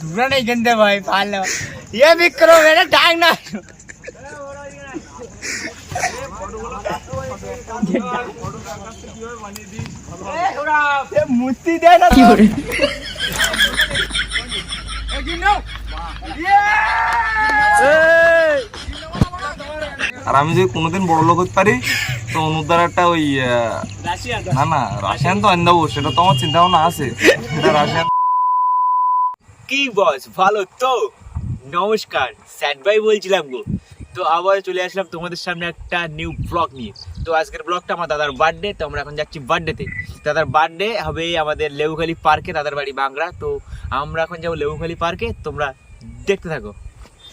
দূরা গেন্দে ভাই ইয়ে ডাক না মূর্তি দেয় না কি করে আর আমি যদি কোনোদিন বড় লোক হতে পারি? তো একটা ওই না না রাশিয়ান তো আনি দেবো সেটা তো আমার চিন্তা ভাবনা আছে রাশিয়ান কি বস ভালো তো? নমস্কার স্যাড ভাই বলছিলাম গো। তো আবার চলে আসলাম তোমাদের সামনে একটা নিউ ব্লগ নিয়ে। তো আজকের ব্লগটা আমার দাদার বার্থডে তো আমরা এখন যাচ্ছি বার্থডেতে দাদার বার্থডে হবে আমাদের লেবুখালি পার্কে দাদার বাড়ি বাংলা। তো আমরা এখন যাব লেবুখালি পার্কে তোমরা দেখতে থাকো।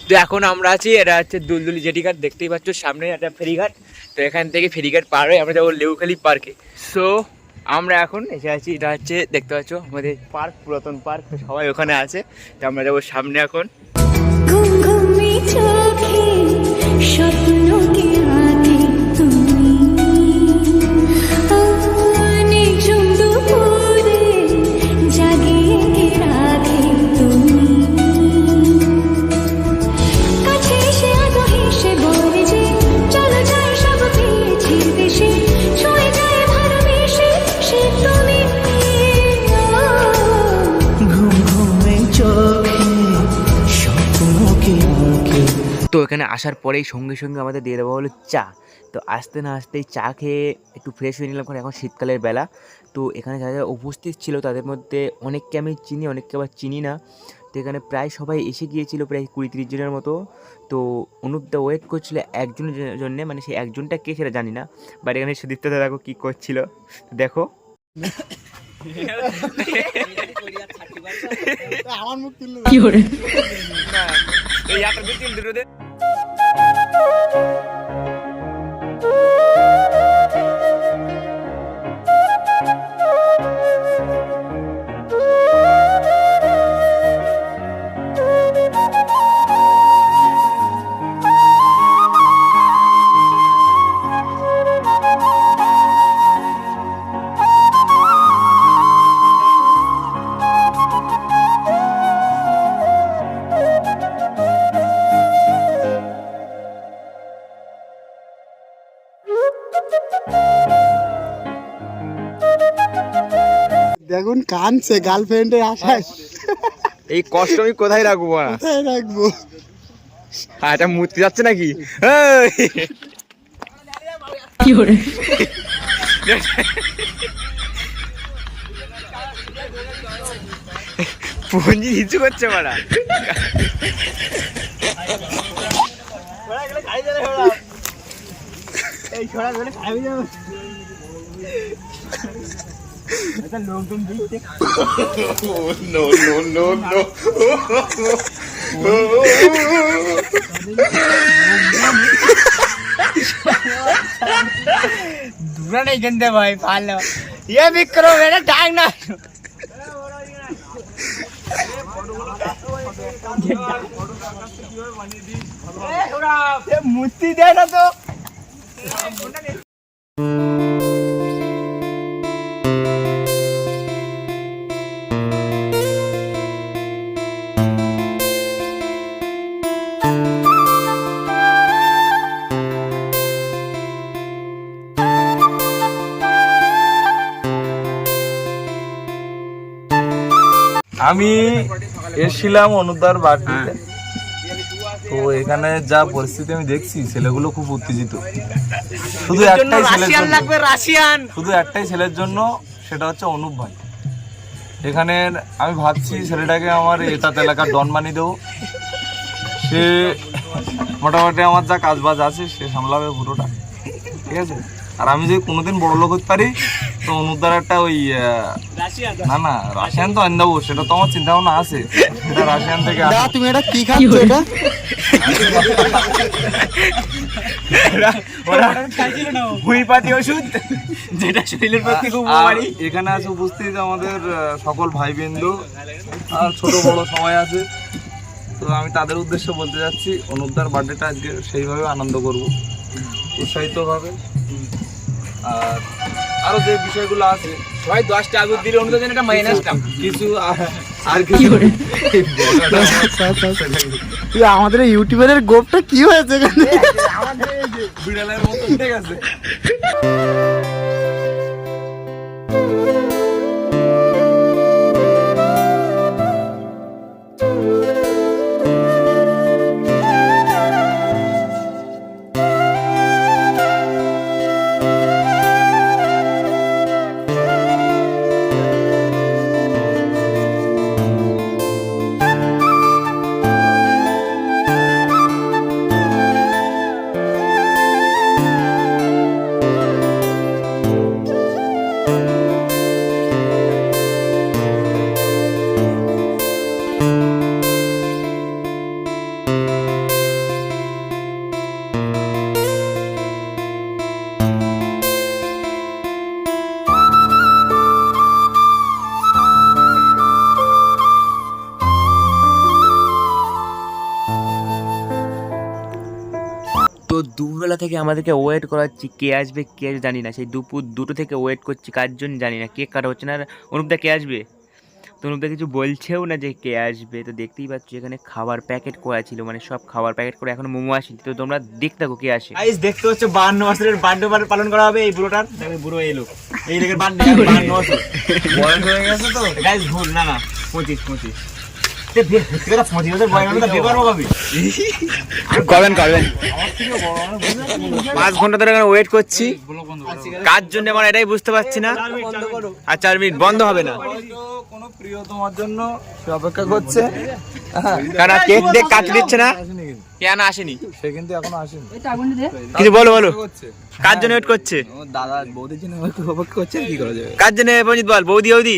তো এখন আমরা আছি এটা হচ্ছে দুলদুলি জেটিঘাট দেখতেই পাচ্ছ সামনে একটা ফেরিঘাট তো এখান থেকে ফেরিঘাট পার হয়ে আমরা যাব লেউখালি পার্কে সো আমরা এখন এসে আছি, এটা হচ্ছে, দেখতে পাচ্ছ, আমাদের পার্ক পুরাতন পার্ক সবাই ওখানে আছে। তো আমরা যাব সামনে এখন। ঘুম আসার পরেই সঙ্গে সঙ্গে আমাদের দিয়ে দেওয়া হলো চা। তো আসতে না আসতেই চা খেয়ে একটু ফ্রেশ হয়ে নিলাম কারণ এখন শীতকালের বেলা। তো এখানে যারা যারা উপস্থিত ছিল তাদের মধ্যে অনেককে আমি চিনি অনেককে আবার চিনি না। তো এখানে প্রায় সবাই এসে গিয়েছিল প্রায় কুড়ি তিরিশ জনের মতো। তো অনুপদা ওয়েট করছিল একজনের জন্য মানে সেই একজনটা কে সেটা জানি না। বাট এখানে সুদীপ্ত দেখো কী করছিল। দেখো। কি hore এই দেখুন কানছে গার্লফ্রেন্ডের আশায়। এই কষ্ট আমি কোথায় রাখব কোথায় রাখব? হ্যাঁ এটা মূর্তি যাচ্ছে নাকি! কি পঞ্জি নিচু করছে মারা नहीं गंदे भाई पाल। ये भी करो मेरा टाइम ना। मुत्ती देना तो। আমি এসেছিলাম অনুদার বাড়িতে। তো এখানে যা পরিস্থিতি আমি দেখছি ছেলেগুলো খুব উত্তেজিত। শুধু একটাই রাশিয়ান শুধু একটাই ছেলের জন্য সেটা হচ্ছে অনুপ ভাই। এখানে আমি ভাবছি ছেলেটাকে আমার এতাত এলাকার ডন বানিয়ে দেবো। সে মোটামুটি আমার যা কাজ বাজ আছে সে সামলাবে পুরোটা। ঠিক আছে? আর আমি যদি কোনোদিন বড় লোক হতে পারি তো একটা ওই না না রাশিয়ান তো আনি দেবো সেটা তো আমার চিন্তা ভাবনা আছে। এটা রাশিয়ান থেকে। তুমি এটা কি খাচ্ছ এটা? এখানে আছে উপস্থিত আমাদের সকল ভাই বিন্দু আর ছোট বড় সবাই আছে। তো আমি তাদের উদ্দেশ্যে বলতে যাচ্ছি অনুপদার বার্থডেটা আজকে সেইভাবে আনন্দ করব। উৎসাহিতভাবে। আর আরও যে বিষয়গুলো আছে ভাই দশটা আগুন দিলে অনুদান এটা একটা মাইনাসটা কিছু আর- কিছু তুই আমাদের ইউটিউবারের ইউটিউবের গোপটা কি হয়েছে এখানে? বিড়ালের মতো ঠিক আছে থেকে আমাদেরকে ওয়েট করাচ্ছি কে আসবে কে আসবে জানি না। সেই দুপুর দুটো থেকে ওয়েট করছি কার জন্য জানি না কেক কাটা হচ্ছে না। আর অনুপদা কে আসবে? তো অনুপদা কিছু বলছেও না যে কে আসবে। তো দেখতেই পাচ্ছ এখানে খাবার প্যাকেট করা ছিল মানে সব খাবার প্যাকেট করে এখন মোমো আসেনি। তো তোমরা দেখতে থাকো কে আসে। গাইস দেখতে হচ্ছে বান্ন বছরের বার্থডে পালন করা হবে এই বুড়োটার। দেখো বুড়ো এলো এই লোকের বার্থডে বান্ন বছর। বয়স হয়ে গেছে তো। গাইস ভুল না না পঁচিশ পঁচিশ। করবেন করবেন। পাঁচ ঘণ্টা ধরে এখানে ওয়েট করছি। কার জন্য আমার এটাই বুঝতে পারছি না। আর চার মিনিট বন্ধ হবে না। কোনো প্রিয় তোমার জন্য অপেক্ষা করছে হ্যাঁ, কারণ কেক দেখ কাটতে দিচ্ছে না। কেন আসেনি সে কিন্তু এখনও আসেনি? কিছু বলো বলো। কার জন্য ওয়েট করছে? দাদা বৌদির জন্য অপেক্ষা করছে কি করা যাবে? কার জন্য পঞ্জিত বল? বৌদি বৌদি।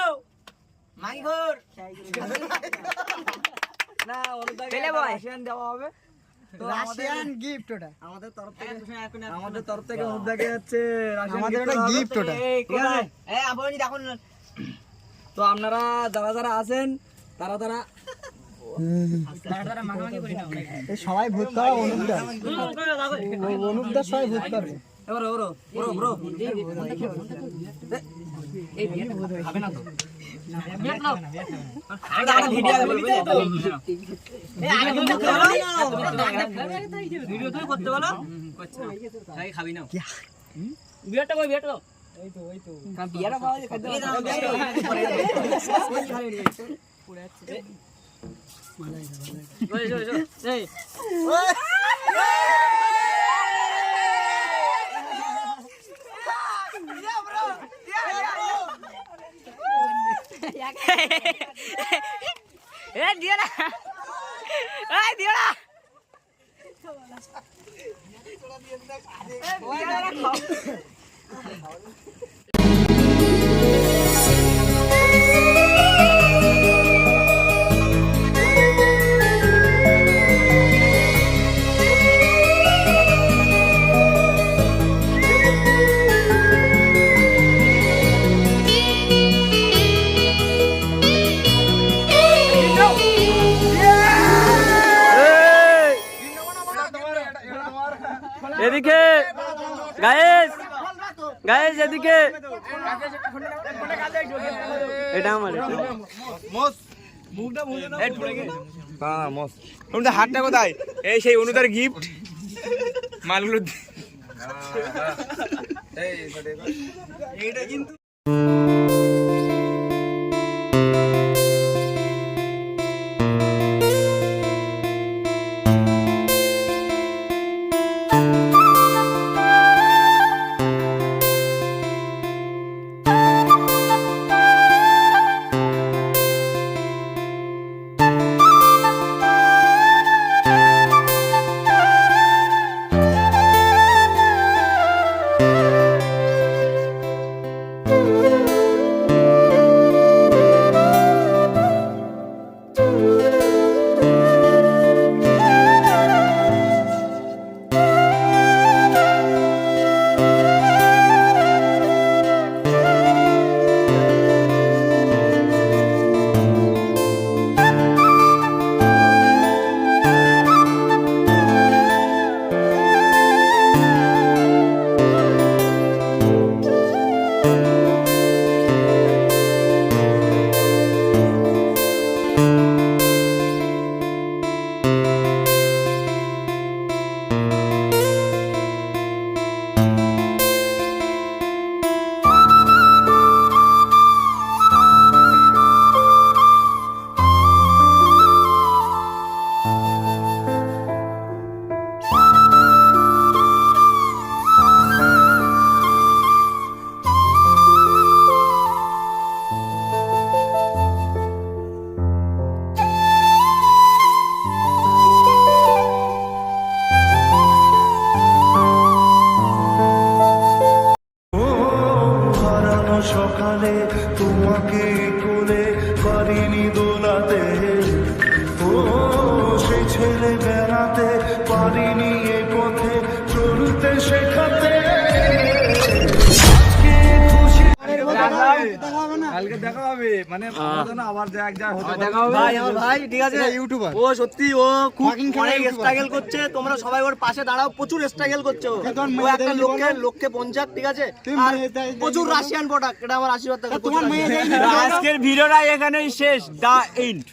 রাশিয়ান গিফট ওটা আমাদের তরফ আমাদের তরফ থেকে মুদ্রাকে যাচ্ছে আমাদের ওটা gift ওটা। ঠিক আছে তো আপনারা যারা যারা আছেন তারা তারা সবাই ভূত করা অনুপদা অনুপদা সবাই ভূত করবে এবার ওরো ওরো খাবি না বিরাটটা বই বিরাট বিয়ারা 哎嘿嘿嘿别了。哎了。了错了别人在 এটা আমার। হ্যাঁ হাতটা কোথায়? এই সেই অনুদার গিফট মালগুলো এইটা কিন্তু কালকে দেখা হবে। মানে আবার এক যা হতে পারে। ভাই আমার ভাই ঠিক আছে? ইউটিউবার ও সত্যি ও খুব অনেক স্ট্রাগল করছে। তোমরা সবাই ওর পাশে দাঁড়াও প্রচুর স্ট্রাগল করছে ও। একটা লোককে লোককে পঞ্চায়েত ঠিক আছে? তুমি আর প্রচুর রাশিয়ান প্রোডাক্ট এটা আমার আশীর্বাদ আজকের ভিডিওটা এখানেই শেষ দা এন্ড